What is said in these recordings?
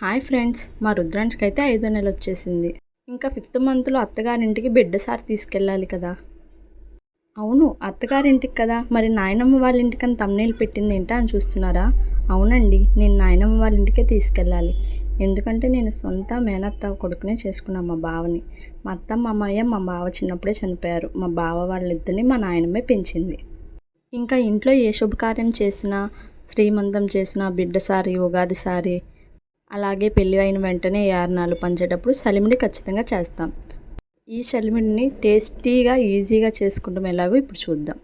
Hi friends మా రుద్రాంష్కి అయితే ఐదో నెల వచ్చేసింది ఇంకా ఫిఫ్త్ మంత్లో అత్తగారింటికి బిడ్డ సారి తీసుకెళ్ళాలి కదా. అవును అత్తగారింటికి కదా. మరి నాయనమ్మ వాళ్ళ ఇంటికని తమ్నేలు పెట్టింది ఏంటా అని చూస్తున్నారా? అవునండి నేను నాయనమ్మ వాళ్ళ ఇంటికే తీసుకెళ్ళాలి. ఎందుకంటే నేను సొంత మేనత్త కొడుకునే చేసుకున్నాను మా బావని. మా అత్త మా అమ్మయ్య మా బావ చిన్నప్పుడే చనిపోయారు. మా బావ వాళ్ళిద్దరిని మా నాయనమ్మే పెంచింది. ఇంకా ఇంట్లో ఏ శుభకార్యం చేసినా శ్రీమంతం చేసినా బిడ్డ సారి ఉగాది సారి అలాగే పెళ్ళి అయిన వెంటనే యారణాలు పంచేటప్పుడు సలిమిడి ఖచ్చితంగా చేస్తాం. ఈ సలిమిడిని టేస్టీగా ఈజీగా చేసుకుంటాం ఎలాగో ఇప్పుడు చూద్దాం.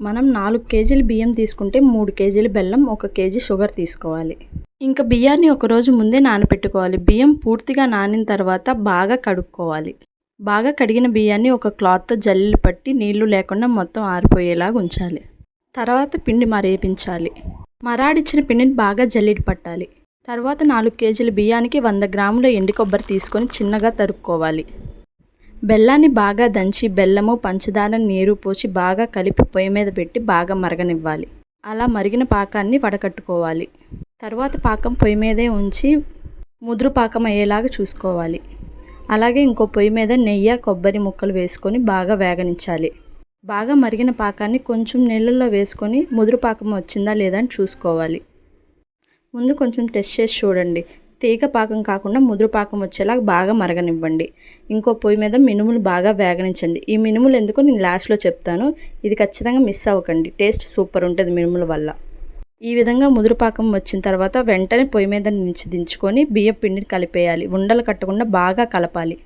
మనం నాలుగు కేజీలు బియ్యం తీసుకుంటే మూడు కేజీలు బెల్లం ఒక కేజీ షుగర్ తీసుకోవాలి. ఇంకా బియ్యాన్ని ఒకరోజు ముందే నానపెట్టుకోవాలి. బియ్యం పూర్తిగా నానిన తర్వాత బాగా కడుక్కోవాలి. బాగా కడిగిన బియ్యాన్ని ఒక క్లాత్తో జల్లి పట్టి నీళ్ళు లేకుండా మొత్తం ఆరిపోయేలాగా ఉంచాలి. తర్వాత పిండి మరేపించాలి మరాడిచ్చిన పిండిని బాగా జల్లిడి పట్టాలి తర్వాత నాలుగు కేజీల బియ్యానికి వంద గ్రాముల ఎండి కొబ్బరి తీసుకొని చిన్నగా తరుక్కోవాలి. బెల్లాన్ని బాగా దంచి బెల్లము పంచదార నీరు పోసి బాగా కలిపి పొయ్యి మీద పెట్టి బాగా మరగనివ్వాలి. అలా మరిగిన పాకాన్ని వడకట్టుకోవాలి. తర్వాత పాకం పొయ్యి మీదే ఉంచి ముదురు పాకం అయ్యేలాగా చూసుకోవాలి. అలాగే ఇంకో పొయ్యి మీద నెయ్యి కొబ్బరి ముక్కలు వేసుకొని బాగా వేగనించాలి. బాగా మరిగిన పాకాన్ని కొంచెం నీళ్ళల్లో వేసుకొని ముదురు పాకం వచ్చిందా లేదా అని చూసుకోవాలి. ముందు కొంచెం టెస్ట్ చేసి చూడండి. తీగ పాకం కాకుండా ముదురు పాకం వచ్చేలా బాగా మరగనివ్వండి. ఇంకో పొయ్యి మీద మినుములు బాగా వేగనించండి. ఈ మినుములు ఎందుకు నేను లాస్ట్లో చెప్తాను. ఇది ఖచ్చితంగా మిస్ అవ్వకండి. టేస్ట్ సూపర్ ఉంటుంది మినుముల వల్ల. ఈ విధంగా ముదురు పాకం వచ్చిన తర్వాత వెంటనే పొయ్యి మీద నుంచి దించుకొని బియ్యం పిండిని కలిపేయాలి. ఉండలు కట్టకుండా బాగా కలపాలి.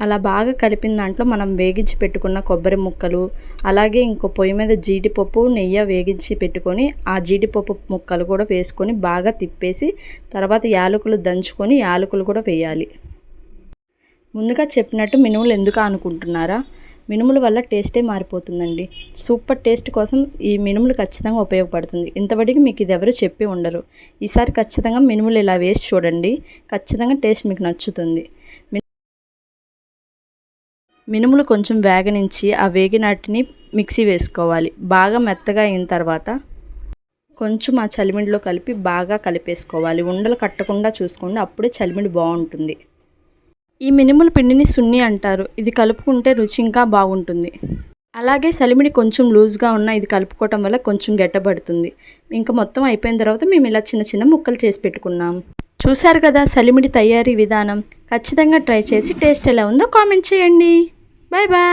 అలా బాగా కలిపిన దాంట్లో మనం వేగించి పెట్టుకున్న కొబ్బరి ముక్కలు అలాగే ఇంకో పొయ్యి మీద జీడిపప్పు నెయ్యి వేగించి పెట్టుకొని ఆ జీడిపప్పు ముక్కలు కూడా వేసుకొని బాగా తిప్పేసి తర్వాత యాలకులు దంచుకొని యాలకులు కూడా వేయాలి. ముందుగా చెప్పినట్టు మినుములు ఎందుకు అనుకుంటున్నారా? మినుముల వల్ల టేస్టే మారిపోతుందండి. సూపర్ టేస్ట్ కోసం ఈ మినుములు ఖచ్చితంగా ఉపయోగపడుతుంది. ఇంతవరకు మీకు ఇది ఎవరు చెప్పి ఉండరు. ఈసారి ఖచ్చితంగా మినుములు ఇలా వేసి చూడండి. ఖచ్చితంగా టేస్ట్ మీకు నచ్చుతుంది. మినుములు కొంచెం వేగనించి ఆ వేగినాటిని మిక్సీ వేసుకోవాలి. బాగా మెత్తగా అయిన తర్వాత కొంచెం ఆ చలిమిడిలో కలిపి బాగా కలిపేసుకోవాలి. ఉండలు కట్టకుండా చూసుకోండి అప్పుడే చలిమిడి బాగుంటుంది. ఈ మినుముల పిండిని సున్ని అంటారు. ఇది కలుపుకుంటే రుచి ఇంకా బాగుంటుంది. అలాగే సలిమిడి కొంచెం లూజ్గా ఉన్న ఇది కలుపుకోవటం వల్ల కొంచెం గెట్టబడుతుంది. ఇంకా మొత్తం అయిపోయిన తర్వాత మేము ఇలా చిన్న చిన్న ముక్కలు చేసి పెట్టుకున్నాం. చూశారు కదా సలిమిడి తయారీ విధానం? ఖచ్చితంగా ట్రై చేసి టేస్ట్ ఎలా ఉందో కామెంట్ చేయండి. Bye bye.